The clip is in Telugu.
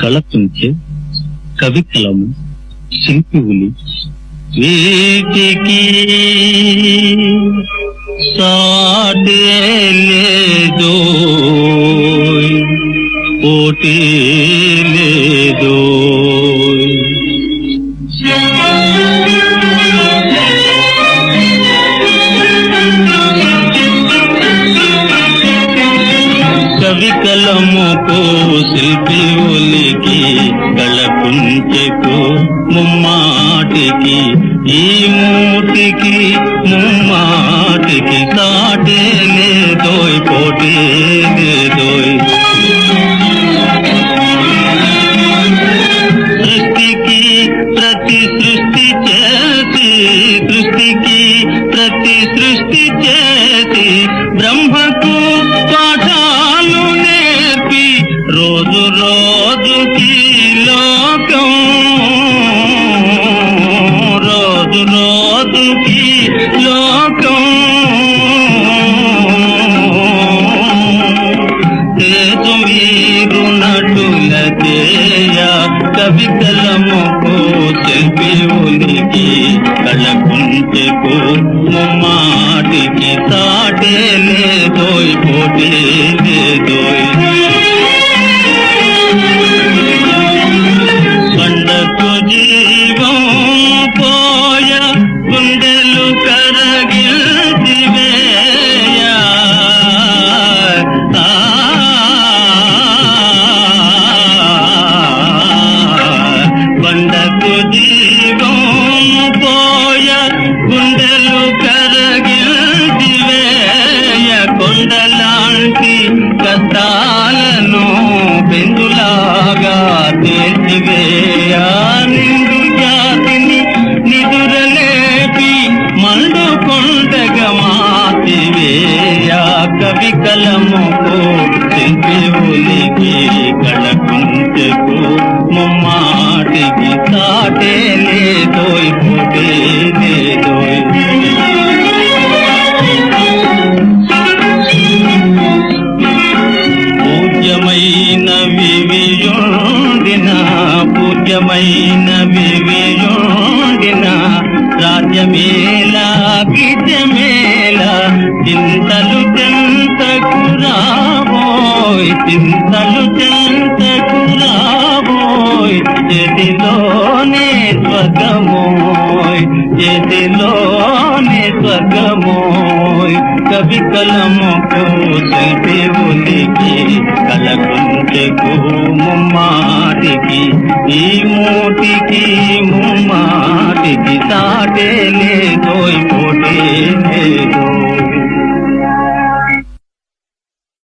కళకుంచే కవికలము శిల్పివులి వీటికి సాటే లేదో పోటీ లేదో కవికలముకు శిల్పి ఒలికి కళకుంచెకు ముమ్మాటికి ఈ మూటికి ముమ్మాటికి సాటే లేదోయ్ పోటీ లేదోయ్ సృష్టికి ప్రతి సృష్టి చేసి సృష్టికి ప్రతి సృష్టి చేసి బ్రహ్మ రోజు రోజుకి లోకం రోజు రోజుకి లోకం తేజు మీరు నటుల తేయ కవితలముకు శిల్పి ఉనికి కళకుంచెకు ముమ్మాటికి తాటే లేదోయ్ పోటీ. కష్టాలను బెందులాగా తేల్చివేయ నిండు జాతిని నిదురలేపి మండు కొండగా మాతివేయ కవి కలముకు శిల్పి ఉలికి కళకుంచెకు ముమ్మాటికి సాటే లేదోయ్ రాజ్యమైన వివేయోడిన రాజ్యమేలా గిజమేలా చింతలు చెంతకు రాబోయ్ చింతలు చెంతకు రాబోయ్ చేతిలోనే స్వర్గమోయ్ చేతిలోనే స్వర్గమోయ్. కవి కలముకు శిల్పి కలకుంటే కలకుంచెకు మూతికి ఈ మూతికి ముమ్మాటికి సాటే లేదోయ్